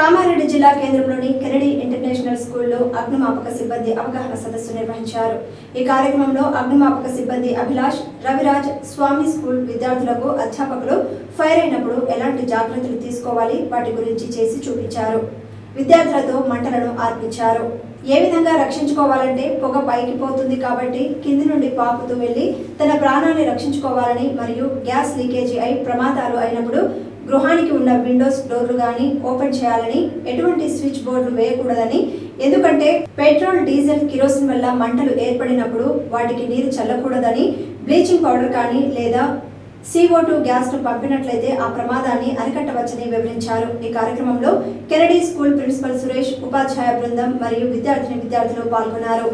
కామారెడ్డి జిల్లా కేంద్రంలోని Kennedy international స్కూల్లో అగ్నిమాపక సిబ్బంది అవగాహన సదస్సు నిర్వహించారు. ఈ కార్యక్రమంలో అగ్నిమాపక సిబ్బంది అభిలాష్ రవిరాజ్ స్వామి స్కూల్ విద్యార్థులకు అధ్యాపకులు ఫైర్ అయినప్పుడు ఎలాంటి జాగ్రత్తలు తీసుకోవాలి? వాటి గురించి చేసి చూపించారు. విద్యార్థులతో మంటలను ఆర్పించారు. ఏ విధంగా రక్షించుకోవాలంటే పొగ పైకి పోతుంది కాబట్టి కింది నుండి పాపుతూ వెళ్ళి తన ప్రాణాన్ని రక్షించుకోవాలని మరియు గ్యాస్ లీకేజీ అయి ప్రమాదాలు అయినప్పుడు గృహానికి ఉన్న విండోస్ డోర్లు కానీ ఓపెన్ చేయాలని ఎటువంటి స్విచ్ బోర్డులు వేయకూడదని. ఎందుకంటే పెట్రోల్ డీజిల్ కిరోసిన్ వల్ల మంటలు ఏర్పడినప్పుడు వాటికి నీరు చల్లకూడదని బ్లీచింగ్ పౌడర్ కానీ లేదా సిఓ టూ గ్యాస్ను పంపినట్లయితే ఆ ప్రమాదాన్ని అరికట్టవచ్చని వివరించారు. ఈ కార్యక్రమంలో కెనడీ స్కూల్ ప్రిన్సిపల్ సురేష్ ఉపాధ్యాయ బృందం మరియు విద్యార్థిని విద్యార్థులు పాల్గొన్నారు.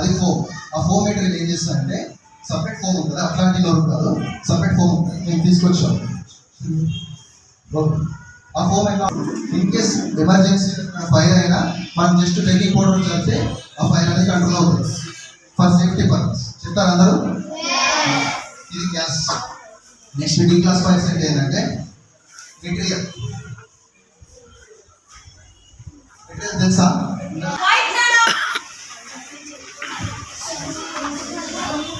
అది ఫోమ్ ఆ ఫోమ్ ఏం చేస్తారంటే సపరేట్ ఫోమ్ ఉంటుంది? అట్లాంటి నొరుగు కాదు. సపరేట్ ఫోమ్ ఉంటుంది. నేను తీసుకొచ్చాను. ఓకే. ఆ ఫోమ్ అయినా ఇన్ కేస్ ఎమర్జెన్సీ ఫైర్ అయినా మనం జస్ట్ బేకింగ్ పౌడర్ చల్లితే ఆ ఫైర్ అనేది కంట్రోల్ అవుతుంది. ఫర్ సేఫ్టీ పర్పస్ చెప్తారు అందరూ? ఇది gas next D class fires అంటే ఏంటంటే మెటీరియల్ మెటీరియల్ తెలుసా?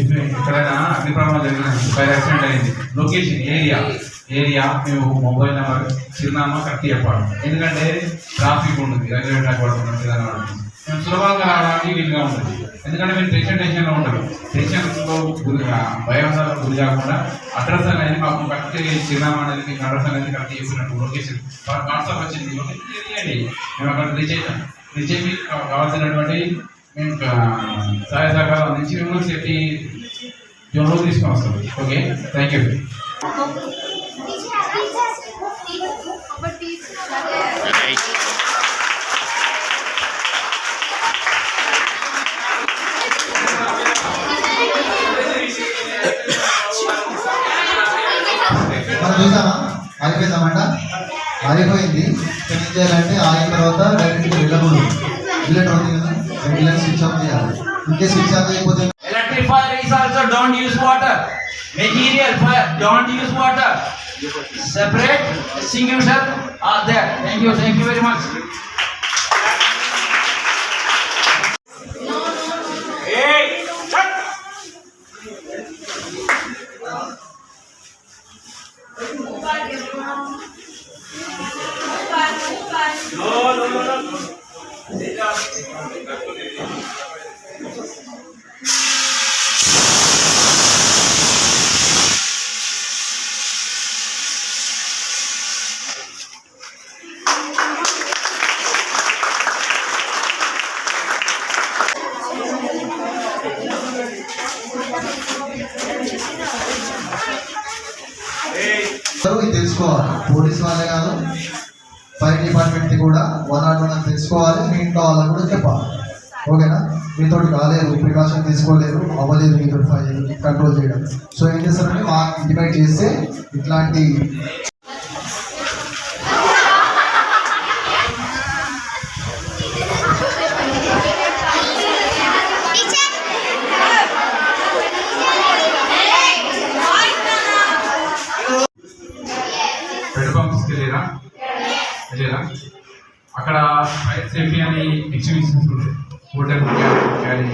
ఇప్పుడు ఎక్కడైనా అగ్ని ప్రమాదం జరిగిన ఫైర్ యాక్సిడెంట్ అయింది. లొకేషన్ ఏరియా ఏరియా మేము మొబైల్ నెంబర్ చిరునామా కరెక్ట్ చెప్పాలి. ఎందుకంటే ట్రాఫిక్ ఉంటుంది రైల్వే ట్రాక్ పడుతుంది మేము సులభంగా రావడానికి వీలుగా ఉంటుంది. ఎందుకంటే మీరు టెన్షన్ టెన్షన్లో ఉంటారు టెన్షన్లో గురిగా గురి కాకుండా అడ్రస్ అనేది మాకు కరెక్ట్ చిరునామా అనేది మీకు అడ్రస్ అనేది కరెక్ట్ చేసినట్టు లొకేషన్ వాట్సాప్ వచ్చింది. మేము అక్కడ రీచ్ అయ్యాం రీచ్ అయ్యి కావాల్సినటువంటి మేము ఆ, సహాయ సహకారం అందించి మిమ్మల్ని సేఫ్టీ జోన్లో తీసుకొని వస్తాం ఓకే? థ్యాంక్ యూ మనం చూసామా? ఆగిపోయిందన్నమాట ఆగిపోయింది చేయాలంటే ఆగిన తర్వాత డైరెక్ట్గా వెళ్ళకూడదు. వెళ్ళటం అవుతుంది కదా. regular switch-off they are. In case switch-off they put Electrifier is also don't use water. Material fire don't use water. Separate extinguisher are there. Thank you. Thank you very much. తెలుసుకోవాలి పోలీస్ వాళ్ళే కాదు fire department కూడా one not one తెలుసుకోవాలి మీ ఇంట్లో వాళ్ళకి కూడా చెప్పాలి. ఓకేనా? మీతో కాలేదు ప్రికాషన్ తీసుకోలేదు అవ్వలేదు మీతో ఫైర్ కంట్రోల్ చేయడం. సో ఏం చేస్తారంటే మా ఇంటిమేట్ చేస్తే ఇట్లాంటి పెట్టుకోలేరా అదేనా? అక్కడ ఫైర్ సేఫ్టీ అని ఎగ్జిబిషన్స్ ఉంటాయి హోటల్ క్యారీ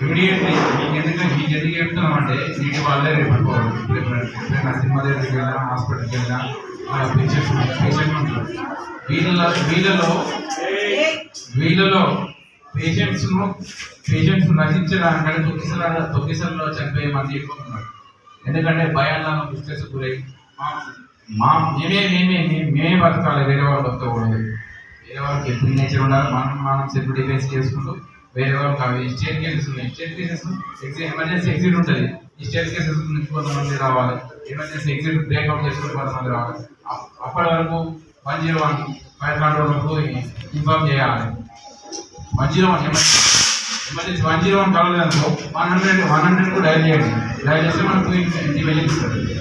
ఇమీడియట్లీ మీకు ఎందుకంటే మీకు ఎందుకు చెప్తున్నాం అంటే నీటి వాళ్ళే రేపు ఎప్పుడైనా సినిమా దగ్గరికి వెళ్ళినా హాస్పిటల్కి వెళ్ళినా పేషెంట్స్ పేషెంట్ ఉంటారు వీళ్ళ వీళ్ళలో వీళ్ళలో పేషెంట్స్ను పేషెంట్స్ నశించడానికంటే తొక్కిసల తొక్కిసలలో చనిపోయే మంది ఎక్కువ ఉన్నారు. ఎందుకంటే భయాలను స్ట్రెస్ గురై మా మేమే మేమే మేమే బతకాలి వేరే వాళ్ళు బతకూడదు వేరే వాళ్ళకి ఎప్పుడు నేచర్ ఉండాలి మనం మనం సెల్ఫ్ డిఫెన్స్ చేసుకుంటూ వేరే వాళ్ళకి అవి స్టేట్ కేసెస్ ఉన్నాయి. స్టేట్ కేసెస్ ఎమర్జెన్సీ ఎగ్జిట్ ఉంటుంది. ఈ స్టేట్ కేసెస్ నుంచి కొంతమంది రావాలి. ఎమర్జెన్సీ ఎగ్జిట్ బ్రేక్అవుట్ చేసుకుని కొంతమంది రావాలి. అప్- అప్పటి వరకు వన్ జీరో వన్ ఫైర్ కంట్రోల్కు ఇన్ఫార్మ్ చేయాలి. One zero one emergency one zero one కలవలేదనుకో one hundred one hundred కూడా డైల్ చేయండి. డైల్ చేస్తే మనకు ఇంటిమేషన్ ఇస్తుంది.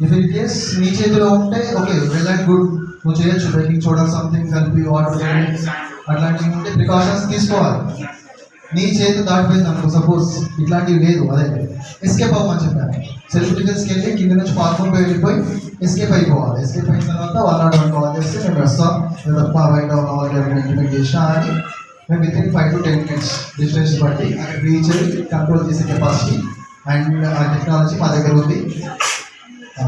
ఇఫ్ ఇన్ కేస్ నీ చేతిలో ఉంటే ఓకే వెల్ అండ్ గుడ్ నువ్వు చేయొచ్చు. బేకింగ్ చూడ సంథింగ్ కలిపి వాటర్ అట్లాంటివి ఉంటే ప్రికాషన్స్ తీసుకోవాలి. నీ చేతి దాటిపోయింది అనుకో సపోజ్ ఇట్లాంటివి లేదు అదే. ఎస్కేప్ అవ్వమని చెప్పాను. సెల్ఫ్ డిఫెన్స్కి వెళ్ళి కింద నుంచి పార్కుని వెళ్ళిపోయి ఎస్కేప్ అయిపోవాలి. ఎస్కేప్ అయిన తర్వాత వన్ నాట్ వన్ కాల్ చేస్తే మేము వస్తాం లేదా తప్ప బయట ఉన్న వాళ్ళకి ఎవరైనా ఇంటిమేట్ చేసినా అని మేము within five to ten minutes distance బట్టి అక్కడ రీచ్ అయ్యి కంట్రోల్ చేసే కెపాసిటీ అండ్ ఆ టెక్నాలజీ మా దగ్గర ఉంది. ఆ,